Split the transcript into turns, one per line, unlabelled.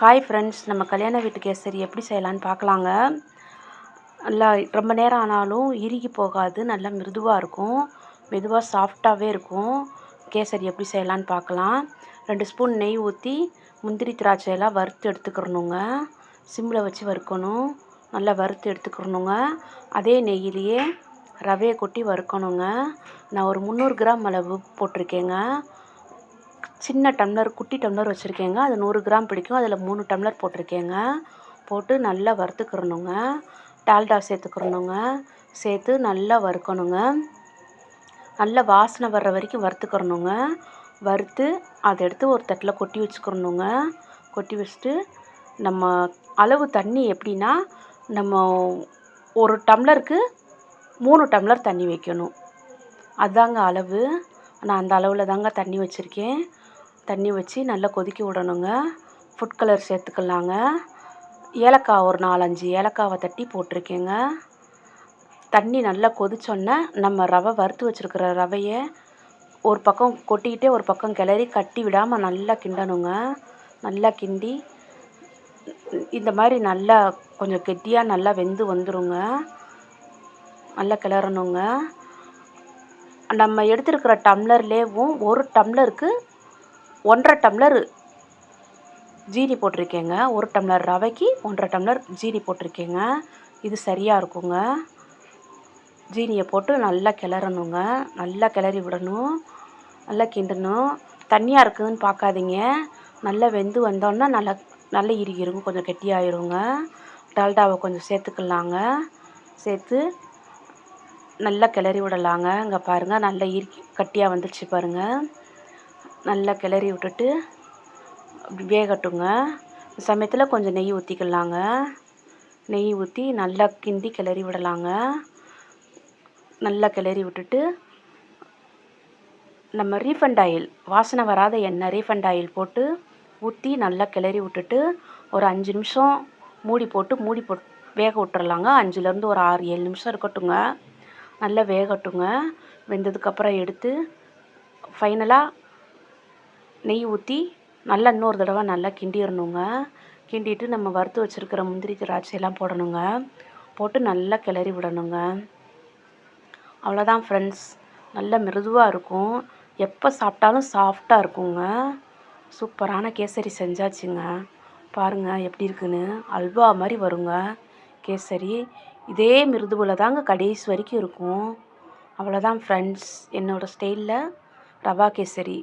Hi friends நம்ம கல்யாண வீட்டு கேசரி எப்படி செய்யலான்னு பார்க்கலாங்க. நல்லா ரொம்ப நேரம் ஆனாலும் இறுகி போகாது நல்லா மிருதுவாக இருக்கும். மெதுவாக சாஃப்டாகவே இருக்கும். கேசரி எப்படி செய்யலான்னு பார்க்கலாம். ரெண்டு ஸ்பூன் நெய் ஊற்றி முந்திரி திராட்சையெல்லாம் வறுத்து எடுத்துக்கிறணுங்க. சிம்மில் வச்சு வறுக்கணும். நல்லா வறுத்து எடுத்துக்கிறணுங்க. அதே நெய்யிலேயே ரவையை கொட்டி வறுக்கணுங்க. நான் ஒரு முந்நூறு கிராம் அளவு போட்டிருக்கேங்க. சின்ன டம்ளர் குட்டி டம்ளர் வச்சுருக்கேங்க. அது நூறு கிராம் பிடிக்கும். அதில் மூணு டம்ளர் போட்டிருக்கேங்க. போட்டு நல்லா வறுத்துக்கிறணுங்க. டால்டா சேர்த்துக்கிறணுங்க. சேர்த்து நல்லா வறுக்கணுங்க. நல்லா வாசனை வர்ற வரைக்கும் வறுத்துக்கிறணுங்க. வறுத்து அதை எடுத்து ஒரு தட்டில் கொட்டி வச்சுக்கிறணுங்க. கொட்டி வச்சுட்டு நம்ம அளவு தண்ணி எப்படின்னா நம்ம ஒரு டம்ளருக்கு மூணு டம்ளர் தண்ணி வைக்கணும். அதாங்க அளவு. நான் அந்த அளவில் தாங்க தண்ணி வச்சுருக்கேன். தண்ணி வச்சு நல்லா கொதிக்க விடணுங்க. ஃபுட் கலர் சேர்த்துக்கலாங்க. ஏலக்காய் ஒரு நாலஞ்சு ஏலக்காவை தட்டி போட்டிருக்கேங்க. தண்ணி நல்லா கொதிச்சோன்னே நம்ம ரவை வறுத்து வச்சுருக்கிற ரவையை ஒரு பக்கம் கொட்டிக்கிட்டே ஒரு பக்கம் கிளறி கட்டி விடாமல் நல்லா கிண்டணுங்க. நல்லா கிண்டி இந்த மாதிரி நல்லா கொஞ்சம் கெட்டியாக நல்லா வெந்து வந்துடுங்க நல்லா கிளறணுங்க. நம்ம எடுத்துருக்கிற டம்ளர்லேயும் ஒரு டம்ளருக்கு ஒன்றரை டம்ளர் ஜீனி போட்டிருக்கேங்க. ஒரு டம்ளர் ரவைக்கு ஒன்றரை டம்ளர் ஜீனி போட்டிருக்கேங்க. இது சரியாக இருக்குங்க. ஜீனியை போட்டு நல்லா கிளறணுங்க. நல்லா கிளறி விடணும். நல்லா கிண்டணும். தண்ணியாக இருக்குதுன்னு பார்க்காதீங்க. நல்லா வெந்து வந்தோன்னா நல்லா நல்லா இறுகிருங்க. கொஞ்சம் கெட்டியாயிருங்க. டால்டாவை கொஞ்சம் சேர்த்துக்கலாங்க. சேர்த்து நல்லா கிளறி விடலாங்க. இங்கே பாருங்கள் நல்லா இறுக்கி கட்டியாக வந்துடுச்சு பாருங்கள் நல்லா கிளறி விட்டுட்டு வேகட்டுங்க. சமயத்தில் கொஞ்சம் நெய் ஊற்றிக்கலாங்க நெய் ஊற்றி நல்லா கிண்டி கிளறி விடலாங்க. நல்லா கிளறி விட்டுட்டு நம்ம ரீஃபண்ட் ஆயில் வாசனை வராத எண்ணெய் ரீஃபண்ட் ஆயில் போட்டு ஊற்றி நல்லா கிளறி விட்டுட்டு ஒரு அஞ்சு நிமிஷம் மூடி போட்டு மூடி போட் வேக விட்டுறலாங்க. அஞ்சுலேருந்து ஒரு ஆறு ஏழு நிமிஷம் இருக்கட்டுங்க. நல்லா வேகட்டுங்க. வெந்ததுக்கப்புறம் எடுத்து ஃபைனலாக நெய் ஊற்றி நல்லா இன்னொரு தடவை நல்லா கிண்டிடணுங்க கிண்டிட்டு நம்ம வறுத்து வச்சுருக்கிற முந்திரி திராட்சையெல்லாம் போடணுங்க. போட்டு நல்லா கிளறி விடணுங்க. அவ்வளோதான் ஃப்ரெண்ட்ஸ் நல்ல மிருதுவாக இருக்கும். எப்போ சாப்பிட்டாலும் சாஃப்டாக இருக்குங்க. சூப்பரான கேசரி செஞ்சாச்சுங்க. பாருங்கள் எப்படி இருக்குன்னு. அல்வா மாதிரி வருங்க. கேசரி இதே மிருதுவில் தாங்க கடைசி வரைக்கும் இருக்கும். அவ்வளோதான் ஃப்ரெண்ட்ஸ் என்னோடய ஸ்டைலில் ரவா கேசரி.